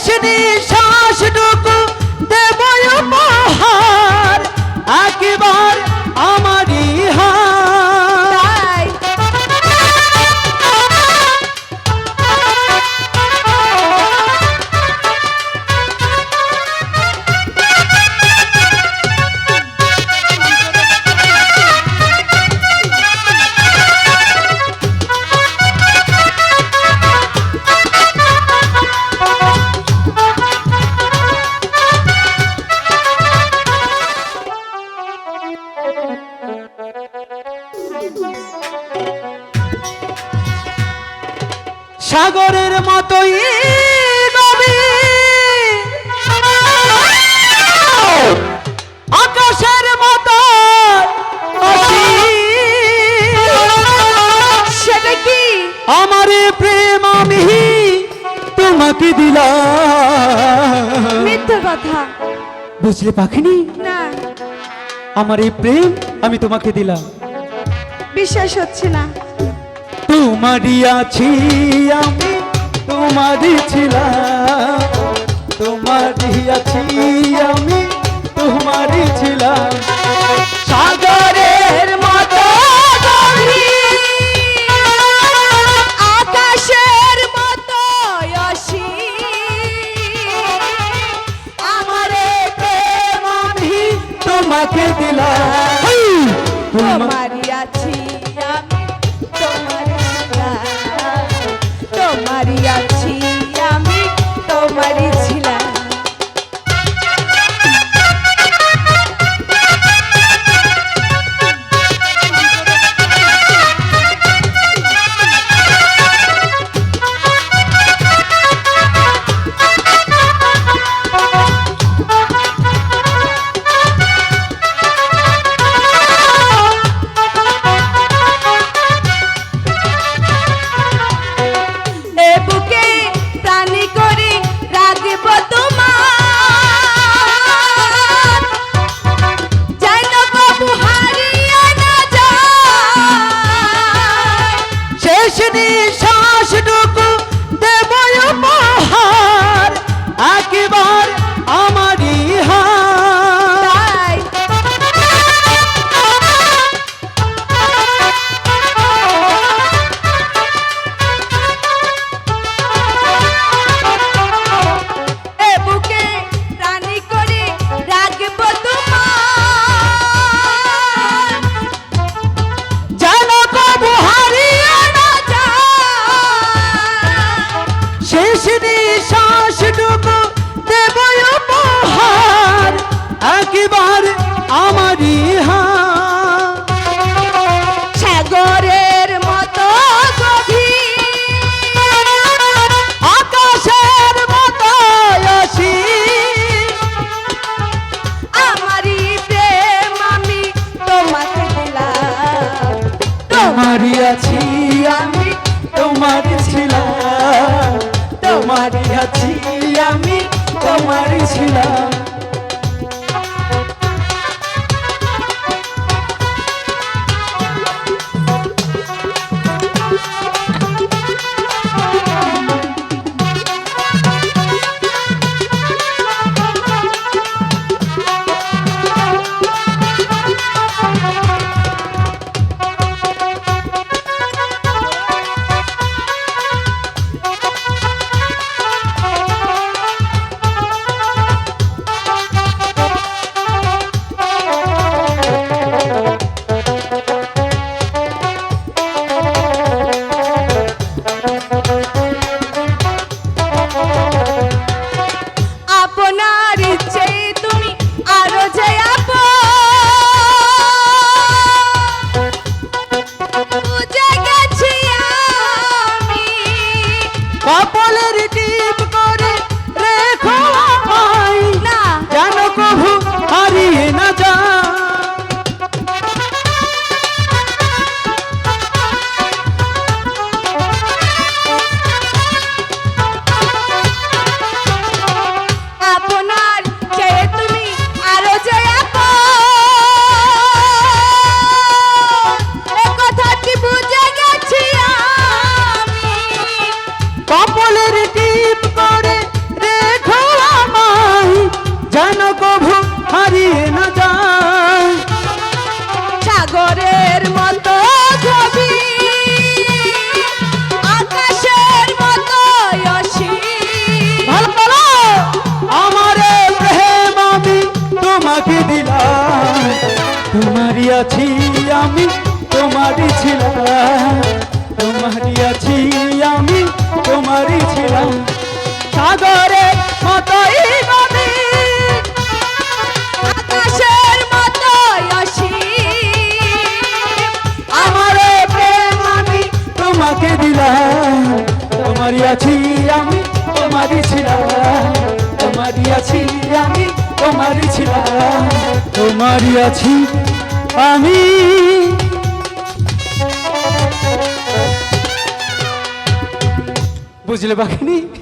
শেষ নিঃশ্বাসটুকু সাগরের মতোই আকাশের মতো সেটা কি? আমার প্রেম আমি তোমাকে দিলাম। মিথ্যে কথা। বুঝলে পাখিনি? না। আমার এই প্রেম আমি তোমাকে দিলাম। বিশ্বাস হচ্ছে না। তোমারই আছি আমি তোমারই ছিলাম তোমারই আছি আমি তোমারই ছিলাম। সাগরের মতো আকাশের মতো আমার তোমাকে দিলাম। তোমার তোমারই আছি আমি তোমারই ছিলাম। কপালের টিপ আছি আমি, তোমারই ছিলাম। তোমারই আছি আমি, তোমারই ছিলাম। সাগরে মতোই নদী আমার তোমাকে দিলাম। আছি আমি, তোমারই ছিলাম। তোমারই আছি আমি, তোমারই ছিলাম। তোমারই আছি বুঝলে বাঘিনী? হ্যাঁ